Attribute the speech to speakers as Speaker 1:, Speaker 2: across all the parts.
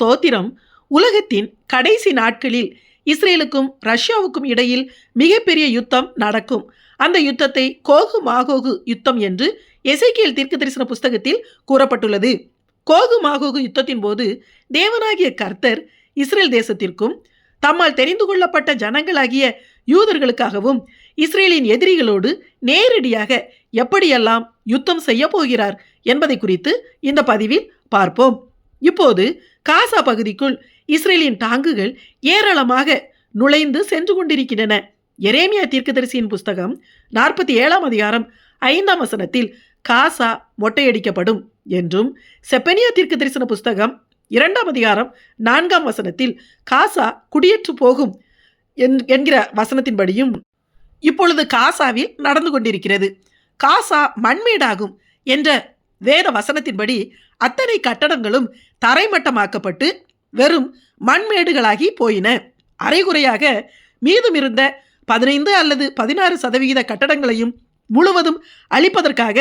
Speaker 1: ஸ்தோத்திரம். உலகத்தின் கடைசி நாட்களில் இஸ்ரேலுக்கும் ரஷ்யாவுக்கும் இடையில் மிகப்பெரிய யுத்தம் நடக்கும். அந்த யுத்தத்தை கோகு மாகோகு யுத்தம் என்று எசைக்கியல் தீர்க்க தரிசன புஸ்தகத்தில் கூறப்பட்டுள்ளது. கோகு மாகோகு யுத்தத்தின் போது தேவனாகிய கர்த்தர் இஸ்ரேல் தேசத்திற்கும் தம்மால் தெரிந்து கொள்ளப்பட்ட ஜனங்களாகிய யூதர்களுக்காகவும் இஸ்ரேலின் எதிரிகளோடு நேரடியாக எப்படியெல்லாம் யுத்தம் செய்ய போகிறார் என்பதை குறித்து இந்த பதிவில் பார்ப்போம். இப்போது காசா பகுதிக்குள் இஸ்ரேலின் டாங்குகள் ஏராளமாக நுழைந்து சென்று கொண்டிருக்கின்றன. எரேமியா தீர்க்கதரிசியின் புஸ்தகம் நாற்பத்தி ஏழாம் அதிகாரம் ஐந்தாம் வசனத்தில் காசா மொட்டையடிக்கப்படும் என்றும் செப்பனியா தீர்க்க தரிசன புஸ்தகம் இரண்டாம் அதிகாரம் நான்காம் வசனத்தில் காசா குடியேற்று போகும் என்- என்கிற வசனத்தின்படியும் இப்பொழுது காசாவில் நடந்து கொண்டிருக்கிறது. காசா மண்மேடாகும் என்ற வேத வசனத்தின்படி அத்தனை கட்டடங்களும் தரைமட்டமாக்கப்பட்டு வெறும் மண்மேடுகளாகி போயின. அரைகுறையாக மீதமிருந்த பதினைந்து அல்லது பதினாறு சதவிகித கட்டடங்களையும் முழுவதும் அழிப்பதற்காக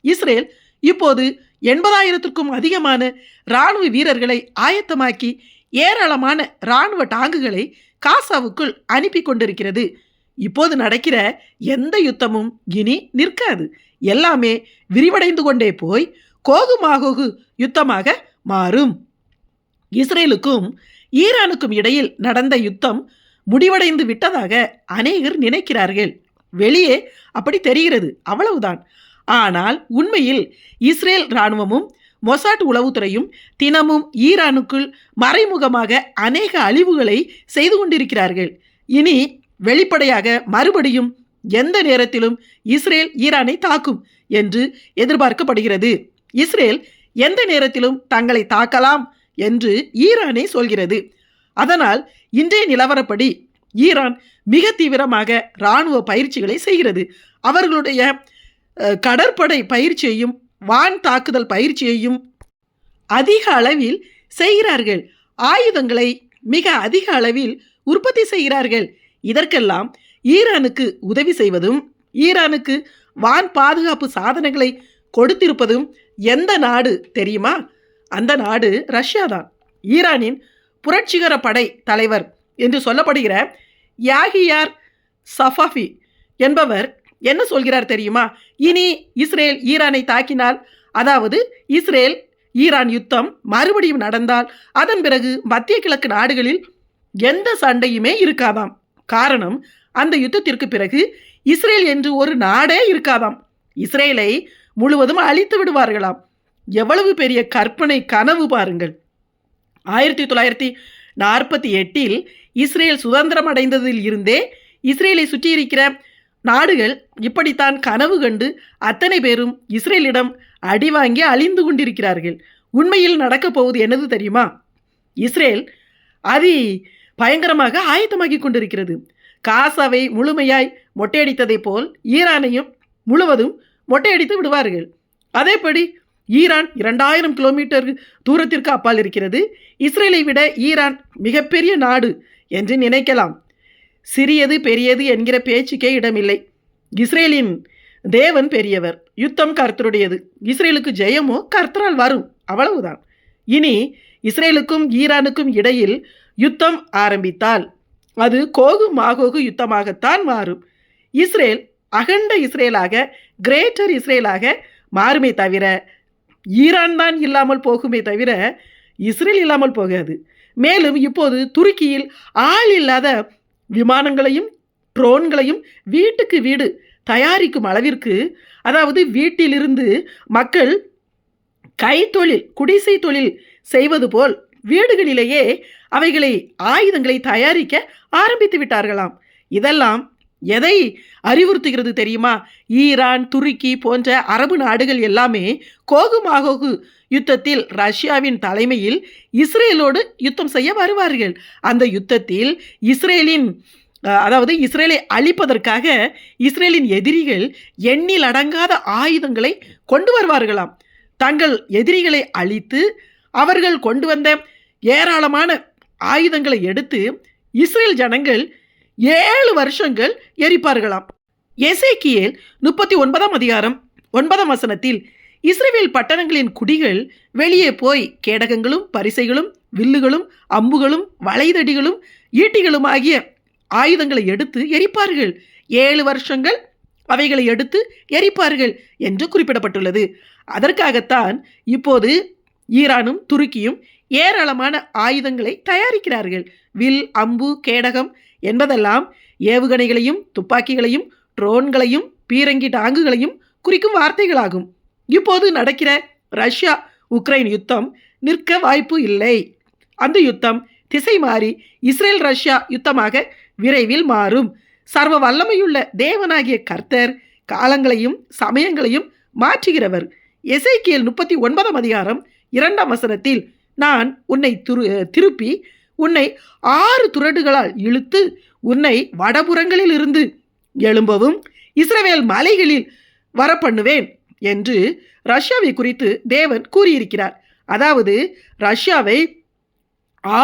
Speaker 1: இஸ்ரேல் இப்போது எண்பதாயிரத்திற்கும் அதிகமான இராணுவ வீரர்களை ஆயத்தமாக்கி ஏராளமான இராணுவ டாங்குகளை காசாவுக்குள் அனுப்பி கொண்டிருக்கிறது. இப்போது நடக்கிற எந்த யுத்தமும் இனி நிற்காது. எல்லாமே விரிவடைந்து கொண்டே போய் கோகுமாகோகு யுத்தமாக மாறும். இஸ்ரேலுக்கும் ஈரானுக்கும் இடையில் நடந்த யுத்தம் முடிவடைந்து விட்டதாக அநேகர் நினைக்கிறார்கள். வெளியே அப்படி தெரிகிறது அவ்வளவுதான். ஆனால் உண்மையில் இஸ்ரேல் இராணுவமும் மொசாட் உளவுத்துறையும் தினமும் ஈரானுக்குள் மறைமுகமாக அநேக அழிவுகளை செய்து கொண்டிருக்கிறார்கள். இனி வெளிப்படையாக மறுபடியும் எந்த நேரத்திலும் இஸ்ரேல் ஈரானை தாக்கும் என்று எதிர்பார்க்கப்படுகிறது. இஸ்ரேல் எந்த நேரத்திலும் தங்களை தாக்கலாம் என்று ஈரானே சொல்கிறது. அதனால் இன்றைய நிலவரப்படி ஈரான் மிக தீவிரமாக இராணுவ பயிற்சிகளை செய்கிறது. அவர்களுடைய கடற்படை பயிற்சியையும் வான் தாக்குதல் பயிற்சியையும் அதிக அளவில் செய்கிறார்கள். ஆயுதங்களை மிக அதிக அளவில் உற்பத்தி செய்கிறார்கள். இதற்கெல்லாம் ஈரானுக்கு உதவி செய்வதும் ஈரானுக்கு வான் பாதுகாப்பு சாதனங்களை கொடுத்திருப்பதும் எந்த நாடு தெரியுமா? அந்த நாடு ரஷ்யா தான் ஈரானின் புரட்சிகர படை தலைவர் என்று சொல்லப்படுகிற யாகியார் சஃபாஃபி என்பவர் என்ன சொல்கிறார் தெரியுமா? இனி இஸ்ரேல் ஈரானை தாக்கினால் அதாவது இஸ்ரேல் ஈரான் யுத்தம் மறுபடியும் நடந்தால் அதன் பிறகு மத்திய கிழக்கு நாடுகளில் எந்த சண்டையுமே இருக்காதாம். காரணம் அந்த யுத்தத்திற்கு பிறகு இஸ்ரேல் என்று ஒரு நாடே இருக்காதாம். இஸ்ரேலை முழுவதும் அழித்து விடுவார்களாம். எவ்வளவு பெரிய கற்பனை கனவு பாருங்கள். ஆயிரத்தி தொள்ளாயிரத்தி நாற்பத்தி எட்டில் இஸ்ரேல் சுதந்திரம் அடைந்ததில் இருந்தே இஸ்ரேலை சுற்றியிருக்கிற நாடுகள் இப்படித்தான் கனவு கண்டு அத்தனை பேரும் இஸ்ரேலிடம் அடி வாங்கி அழிந்து கொண்டிருக்கிறார்கள். உண்மையில் நடக்கப் போவது என்னது தெரியுமா? இஸ்ரேல் அதி பயங்கரமாக ஆயத்தமாகி கொண்டிருக்கிறது. காசாவை முழுமையாய் மொட்டையடித்ததைப் போல் ஈரானையும் முழுவதும் மொட்டையடித்து விடுவார்கள். அதேபடி ஈரான் இரண்டாயிரம் கிலோமீட்டர் தூரத்திற்கு அப்பால் இருக்கிறது. இஸ்ரேலை விட ஈரான் மிகப்பெரிய நாடு என்று நினைக்கலாம். சிறியது பெரியது என்கிற பேச்சுக்கே இடமில்லை. இஸ்ரேலின் தேவன் பெரியவர் யுத்தம் கர்த்தருடையது. இஸ்ரேலுக்கு ஜெயமோ கர்த்தரால் வரும் அவ்வளவுதான். இனி இஸ்ரேலுக்கும் ஈரானுக்கும் இடையில் யுத்தம் ஆரம்பித்தால் அது கோகு மாகோகு யுத்தமாகத்தான் மாறும். இஸ்ரேல் அகண்ட இஸ்ரேலாக கிரேட்டர் இஸ்ரேலாக மாறுமே தவிர ஈரான் தான் இல்லாமல் போகுமே தவிர இஸ்ரேல் இல்லாமல் போகாது. மேலும் இப்போது துருக்கியில் ஆள் இல்லாத விமானங்களையும் ட்ரோன்களையும் வீட்டுக்கு வீடு தயாரிக்கும் அளவிற்கு அதாவது வீட்டிலிருந்து மக்கள் கைத்தொழில் குடிசை தொழில் செய்வது போல் வீடுகளிலேயே அவைகளை ஆயுதங்களை தயாரிக்க ஆரம்பித்து விட்டார்களாம். இதெல்லாம் எதை அறிவுறுத்துகிறது தெரியுமா? ஈரான் துருக்கி போன்ற அரபு நாடுகள் எல்லாமே கோகு மாகோகு யுத்தத்தில் ரஷ்யாவின் தலைமையில் இஸ்ரேலோடு யுத்தம் செய்ய வருவார்கள். அந்த யுத்தத்தில் இஸ்ரேலின் அதாவது இஸ்ரேலை அழிப்பதற்காக இஸ்ரேலின் எதிரிகள் எண்ணில் அடங்காத ஆயுதங்களை கொண்டு வருவார்களாம். தங்கள் எதிரிகளை அழித்து அவர்கள் கொண்டு வந்த ஏராளமான ஆயுதங்களை எடுத்து இஸ்ரேல் ஜனங்கள் ஏழு வருஷங்கள் எரிப்பார்களாம். எசேக்கியேல் முப்பத்தி ஒன்பதாம் அதிகாரம் ஒன்பதாம் வசனத்தில் இஸ்ரேல் பட்டணங்களின் குடிகள் வெளியே போய் கேடகங்களும் பரிசைகளும் வில்லுகளும் அம்புகளும் வளைதடிகளும் ஈட்டிகளும் ஆகிய ஆயுதங்களை எடுத்து எரிப்பார்கள். ஏழு வருஷங்கள் அவைகளை எடுத்து எரிப்பார்கள் என்று குறிப்பிடப்பட்டுள்ளது. அதற்காகத்தான் இப்போது ஈரானும் துருக்கியும் ஏராளமான ஆயுதங்களை தயாரிக்கிறார்கள். வில் அம்பு கேடகம் என்பதெல்லாம் ஏவுகணைகளையும் துப்பாக்கிகளையும் ட்ரோன்களையும் பீரங்கி டாங்குகளையும் குறிக்கும் வார்த்தைகளாகும். இப்போது நடக்கிற ரஷ்யா உக்ரைன் யுத்தம் நிற்க வாய்ப்பு இல்லை. அந்த யுத்தம் திசை மாறி இஸ்ரேல் ரஷ்யா யுத்தமாக விரைவில் மாறும். சர்வ வல்லமையுள்ள தேவனாகிய கர்த்தர் காலங்களையும் சமயங்களையும் மாற்றுகிறவர். எசைக்கியல் முப்பத்தி ஒன்பதாம் அதிகாரம் இரண்டாம் வசனத்தில் நான் உன்னை துரு திருப்பி உன்னை ஆறு துரடுகளால் இழுத்து உன்னை வடபுறங்களில் இருந்து எழும்பவும் இஸ்ரவேல் மலைகளில் வரப்பண்ணுவேன் என்று ரஷ்யாவை குறித்து தேவன் கூறியிருக்கிறார். அதாவது ரஷ்யாவை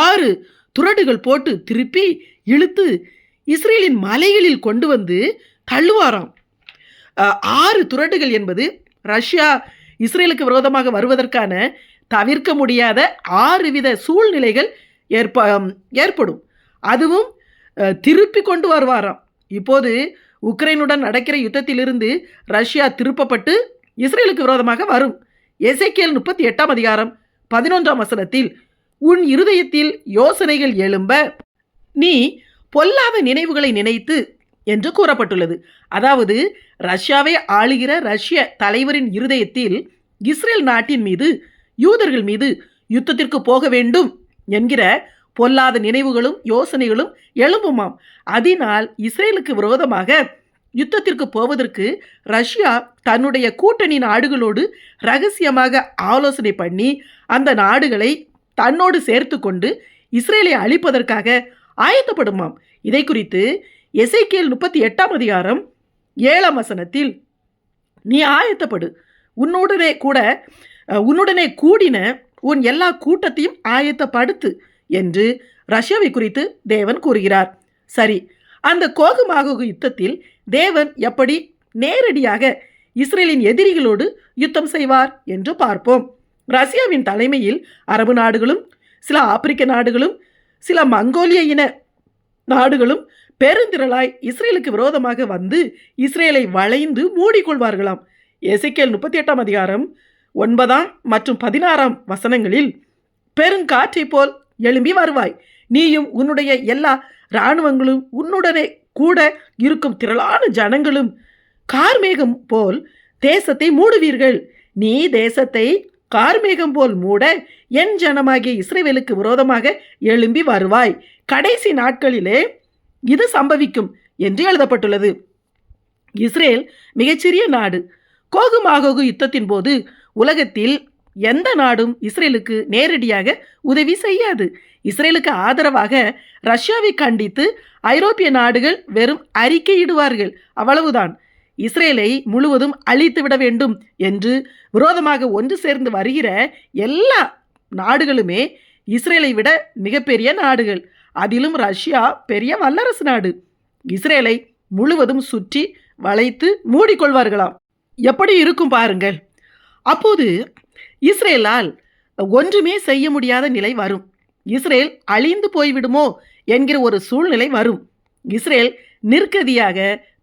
Speaker 1: ஆறு துரடுகள் போட்டு திருப்பி இழுத்து இஸ்ரேலின் மலைகளில் கொண்டு வந்து தள்ளுவாராம். ஆறு துரடுகள் என்பது ரஷ்யா இஸ்ரேலுக்கு விரோதமாக வருவதற்கான தவிர்க்க முடியாத ஆறு வித சூழ்நிலைகள் ஏற்ப ஏற்படும். அதுவும் திருப்பி கொண்டு வருவாராம். இப்போது உக்ரைனுடன் நடக்கிற யுத்தத்திலிருந்து ரஷ்யா திருப்பப்பட்டு இஸ்ரேலுக்கு விரோதமாக வரும். எசைக்கேல் முப்பத்தி எட்டாம் அதிகாரம் பதினொன்றாம் வசனத்தில் உன் இருதயத்தில் யோசனைகள் எழும்ப நீ பொல்லாத நினைவுகளை நினைத்து என்று கூறப்பட்டுள்ளது. அதாவது ரஷ்யாவை ஆளுகிற ரஷ்ய தலைவரின் இருதயத்தில் இஸ்ரேல் நாட்டின் மீது யூதர்கள் மீது யுத்தத்திற்கு போக வேண்டும். என்கிற பொல்லாத நினைவுகளும் யோசனைகளும் எழும்புமாம். அதனால் இஸ்ரேலுக்கு விரோதமாக யுத்தத்திற்கு போவதற்கு ரஷ்யா தன்னுடைய கூட்டணி நாடுகளோடு ரகசியமாக ஆலோசனை பண்ணி அந்த நாடுகளை தன்னோடு சேர்த்து கொண்டு இஸ்ரேலை அழிப்பதற்காக ஆயத்தப்படுமாம். இதை குறித்து எசைக்கேல் முப்பத்தி எட்டாம் அதிகாரம் ஏழாம் வசனத்தில் நீ ஆயத்தப்படு. உன்னுடனே கூட உன்னுடனே கூடின உன் எல்லா கூட்டத்தையும் ஆயத்தப்படுத்து என்று ரஷ்யாவை குறித்து தேவன் கூறுகிறார். சரி அந்த கோகுமாக யுத்தத்தில் தேவன் எப்படி நேரடியாக இஸ்ரேலின் எதிரிகளோடு யுத்தம் செய்வார் என்று பார்ப்போம். ரஷ்யாவின் தலைமையில் அரபு நாடுகளும் சில ஆப்பிரிக்க நாடுகளும் சில மங்கோலிய இன நாடுகளும் பெருந்திரளாய் இஸ்ரேலுக்கு விரோதமாக வந்து இஸ்ரேலை வளைந்து மூடிக்கொள்வார்களாம். எசைக்கேல் முப்பத்தி எட்டாம் அதிகாரம் ஒன்பதாம் மற்றும் பதினாறாம் வசனங்களில் பெருங்காற்றைப் போல் எழும்பி வருவாய். நீயும் உன்னுடைய எல்லா இராணுவங்களும் உன்னுடனே கூட இருக்கும் திரளான ஜனங்களும் கார்மேகம் போல் தேசத்தை மூடுவீர்கள். நீ தேசத்தை கார்மேகம் போல் மூட என் ஜனமாகிய இஸ்ரேவேலுக்கு விரோதமாக எழும்பி வருவாய். கடைசி நாட்களிலே இது சம்பவிக்கும் என்று எழுதப்பட்டுள்ளது. இஸ்ரேல் மிகச்சிறிய நாடு. கோகு மாகோகு யுத்தத்தின் போது உலகத்தில் எந்த நாடும் இஸ்ரேலுக்கு நேரடியாக உதவி செய்யாது. இஸ்ரேலுக்கு ஆதரவாக ரஷ்யாவை கண்டித்து ஐரோப்பிய நாடுகள் வெறும் அறிக்கையிடுவார்கள். அவ்வளவுதான். இஸ்ரேலை முழுவதும் அழித்து விட வேண்டும் என்று விரோதமாக ஒன்று சேர்ந்து வருகிற எல்லா நாடுகளுமே இஸ்ரேலை விட மிகப்பெரிய நாடுகள். அதிலும் ரஷ்யா பெரிய வல்லரசு நாடு. இஸ்ரேலை முழுவதும் சுற்றி வளைத்து மூடிக்கொள்வார்களாம். எப்படி இருக்கும் பாருங்கள். அப்போது இஸ்ரேலால் ஒன்றுமே செய்ய முடியாத நிலை வரும். இஸ்ரேல் அழிந்து போய்விடுமோ என்கிற ஒரு சூழ்நிலை வரும். இஸ்ரேல் நிற்கதியாக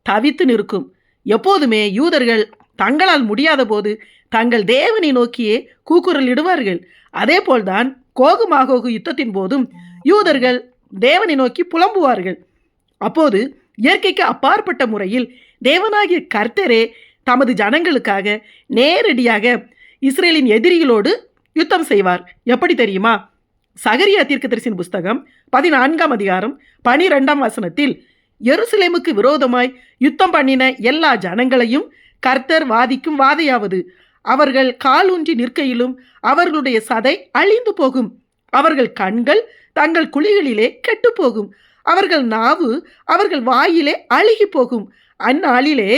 Speaker 1: தவித்து நிற்கும். எப்போதுமே யூதர்கள் தங்களால் முடியாத போது தங்கள் தேவனை நோக்கியே கூக்குரலிடுவார்கள் அதேபோல்தான் கோகு மாகோகு யுத்தத்தின் போதும் யூதர்கள் தேவனை நோக்கி புலம்புவார்கள். அப்போது இயற்கைக்கு அப்பாற்பட்ட முறையில் தேவனாகிய கர்த்தரே தமது ஜனங்களுக்காக நேரடியாக இஸ்ரேலின் எதிரிகளோடு யுத்தம் செய்வார். எப்படி தெரியுமா? சகரியா தீர்க்கதரிசின் புஸ்தகம் பதினான்காம் அதிகாரம் பனிரெண்டாம் வசனத்தில் எருசலேமுக்கு விரோதமாய் யுத்தம் பண்ணின எல்லா ஜனங்களையும் கர்த்தர் வாதிக்கும் வாதையாவது. அவர்கள் காலூன்றி நிற்கையிலும் அவர்களுடைய சதை அழிந்து போகும். அவர்கள் கண்கள் தங்கள் குழிகளிலே கெட்டுப்போகும். அவர்கள் நாவு அவர்கள் வாயிலே அழுகி போகும் அந்நாளிலே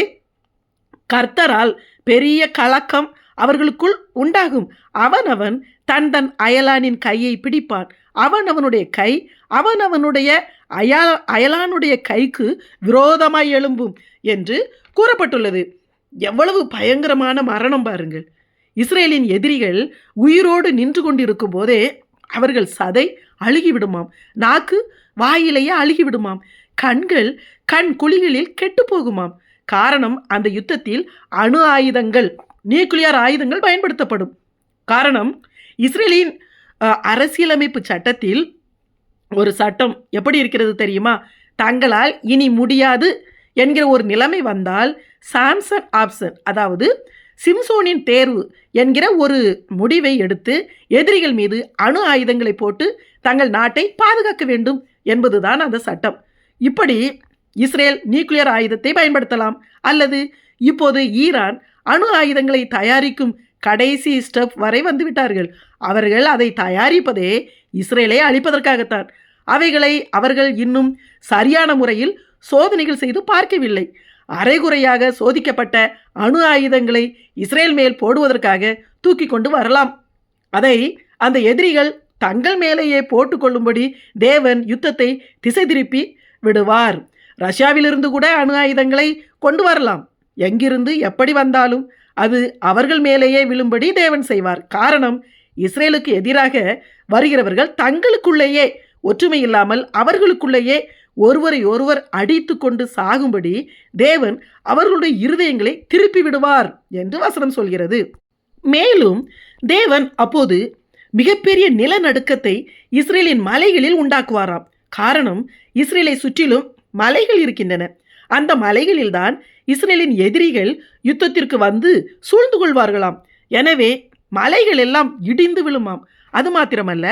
Speaker 1: கர்த்தரால் பெரிய கலக்கம் அவர்களுக்குள் உண்டாகும். அவனவன் தன் தன் அயலானின் கையை பிடிப்பான். அவன் அவனுடைய கை அவனவனுடைய அயா அயலானுடைய கைக்கு விரோதமாய் எழும்பும் என்று கூறப்பட்டுள்ளது. எவ்வளவு பயங்கரமான மரணம் பாருங்கள். இஸ்ரேலின் எதிரிகள் உயிரோடு நின்று கொண்டிருக்கும் போதே அவர்கள் சதை அழுகிவிடுமாம். நாக்கு வாயிலேயே அழுகிவிடுமாம். கண்கள் கண் குழிகளில் கெட்டு போகுமாம். காரணம் அந்த யுத்தத்தில் அணு ஆயுதங்கள் நியூக்ளியர் ஆயுதங்கள் பயன்படுத்தப்படும். காரணம் இஸ்ரேலின் அரசியலமைப்பு சட்டத்தில் ஒரு சட்டம் எப்படி இருக்கிறது தெரியுமா? தங்களால் இனி முடியாது என்கிற ஒரு நிலைமை வந்தால் சாம்சன் ஆப்ஷன் அதாவது சிம்சோனின் தேர்வு என்கிற ஒரு முடிவை எடுத்து எதிரிகள் மீது அணு ஆயுதங்களை போட்டு தங்கள் நாட்டை பாதுகாக்க வேண்டும் என்பதுதான் அந்த சட்டம். இப்படி இஸ்ரேல் நியூக்ளியர் ஆயுதத்தை பயன்படுத்தலாம். அல்லது இப்போது ஈரான் அணு ஆயுதங்களை தயாரிக்கும் கடைசி ஸ்டெப் வரை வந்துவிட்டார்கள். அவர்கள் அதை தயாரிப்பதே இஸ்ரேலை அழிப்பதற்காகத்தான். அவைகளை அவர்கள் இன்னும் சரியான முறையில் சோதனைகள் செய்து பார்க்கவில்லை. அரைகுறையாக சோதிக்கப்பட்ட அணு ஆயுதங்களை இஸ்ரேல் மேல் போடுவதற்காக தூக்கி கொண்டு வரலாம். அதை அந்த எதிரிகள் தங்கள் மேலேயே போட்டுக்கொள்ளும்படி தேவன் யுத்தத்தை திசை திருப்பி விடுவார். ரஷ்யாவிலிருந்து கூட அணு ஆயுதங்களை கொண்டு வரலாம். எங்கிருந்து எப்படி வந்தாலும் அது அவர்கள் மேலேயே விழும்படி தேவன் செய்வார். காரணம் இஸ்ரேலுக்கு எதிராக வருகிறவர்கள் தங்களுக்குள்ளேயே ஒற்றுமை இல்லாமல் அவர்களுக்குள்ளேயே ஒருவரை ஒருவர் அடித்து கொண்டு சாகும்படி தேவன் அவர்களுடைய இருதயங்களை திருப்பி விடுவார் என்று வசனம் சொல்கிறது. மேலும் தேவன் அப்போது மிகப்பெரிய நிலநடுக்கத்தை இஸ்ரேலின் மலைகளில் உண்டாக்குவாராம். காரணம் இஸ்ரேலை சுற்றிலும் மலைகள் இருக்கின்றன. அந்த மலைகளில்தான் இஸ்ரேலின் எதிரிகள் யுத்தத்திற்கு வந்து சூழ்ந்து கொள்வார்களாம். எனவே மலைகள் எல்லாம் இடிந்து விழுமாம். அது மாத்திரமல்ல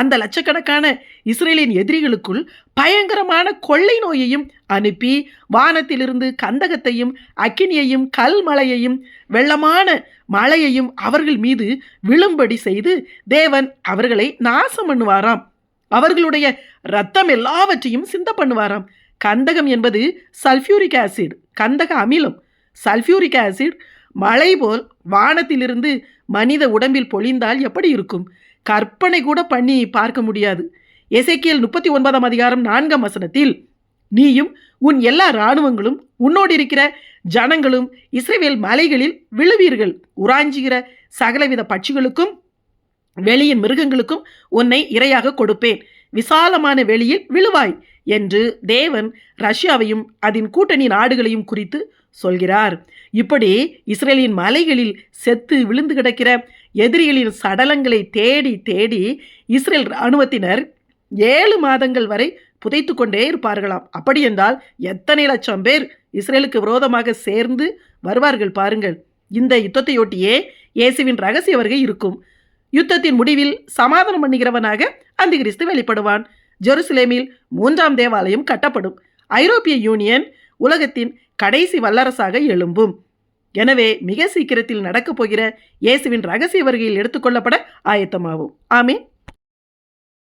Speaker 1: அந்த லட்சக்கணக்கான இஸ்ரேலின் எதிரிகளுக்குள் பயங்கரமான கொள்ளை நோயையும் அனுப்பி வானத்திலிருந்து கந்தகத்தையும் அக்கினியையும் கல் மலையையும் வெள்ளமான மழையையும் அவர்கள் மீது விழும்படி செய்து தேவன் அவர்களை நாசம் பண்ணுவாராம். அவர்களுடைய ரத்தம் எல்லாவற்றையும் சிந்த பண்ணுவாராம். கந்தகம் என்பது சல்ஃபியூரிக் ஆசிட் கந்தக அமிலம். சல்ஃபியூரிக் ஆசிட் மழை போல் வானத்திலிருந்து மனித உடம்பில் பொழிந்தால் எப்படி இருக்கும்? கற்பனை கூட பண்ணி பார்க்க முடியாது. எசைக்கியல் முப்பத்தி ஒன்பதாம் அதிகாரம் நான்காம் வசனத்தில் நீயும் உன் எல்லா இராணுவங்களும் உன்னோடு இருக்கிற ஜனங்களும் இஸ்ரேவேல் மலைகளில் விழுவீர்கள். உராஞ்சுகிற சகலவித பட்சிகளுக்கும் வெளியின் மிருகங்களுக்கும் உன்னை இரையாக கொடுப்பேன். விசாலமான வெளியில் விழுவாய். என்று தேவன் ரஷ்யாவையும் அதன் கூட்டணி நாடுகளையும் குறித்து சொல்கிறார். இப்படி இஸ்ரேலின் மலைகளில் செத்து விழுந்து கிடக்கிற எதிரிகளின் சடலங்களை தேடி தேடி இஸ்ரேல் இராணுவத்தினர் ஏழு மாதங்கள் வரை புதைத்து கொண்டே இருப்பார்களாம். அப்படி என்றால் எத்தனை லட்சம் பேர் இஸ்ரேலுக்கு விரோதமாக சேர்ந்து வருவார்கள் பாருங்கள். இந்த யுத்தத்தையொட்டியே இயேசுவின் ரகசிய வருகை இருக்கும். யுத்தத்தின் முடிவில் சமாதானம் பண்ணுகிறவனாக அந்த கிறிஸ்து வெளிப்படுவான். ஜெருசலேமில் மூன்றாம் தேவாலயம் கட்டப்படும். ஐரோப்பிய யூனியன் உலகத்தின் கடைசி வல்லரசாக எழும்பும். எனவே மிக சீக்கிரத்தில் நடக்கப் போகிற இயேசுவின் ரகசிய வருகையில் எடுத்துக்கொள்ளப்பட ஆயத்தமாகும் ஆமீன்.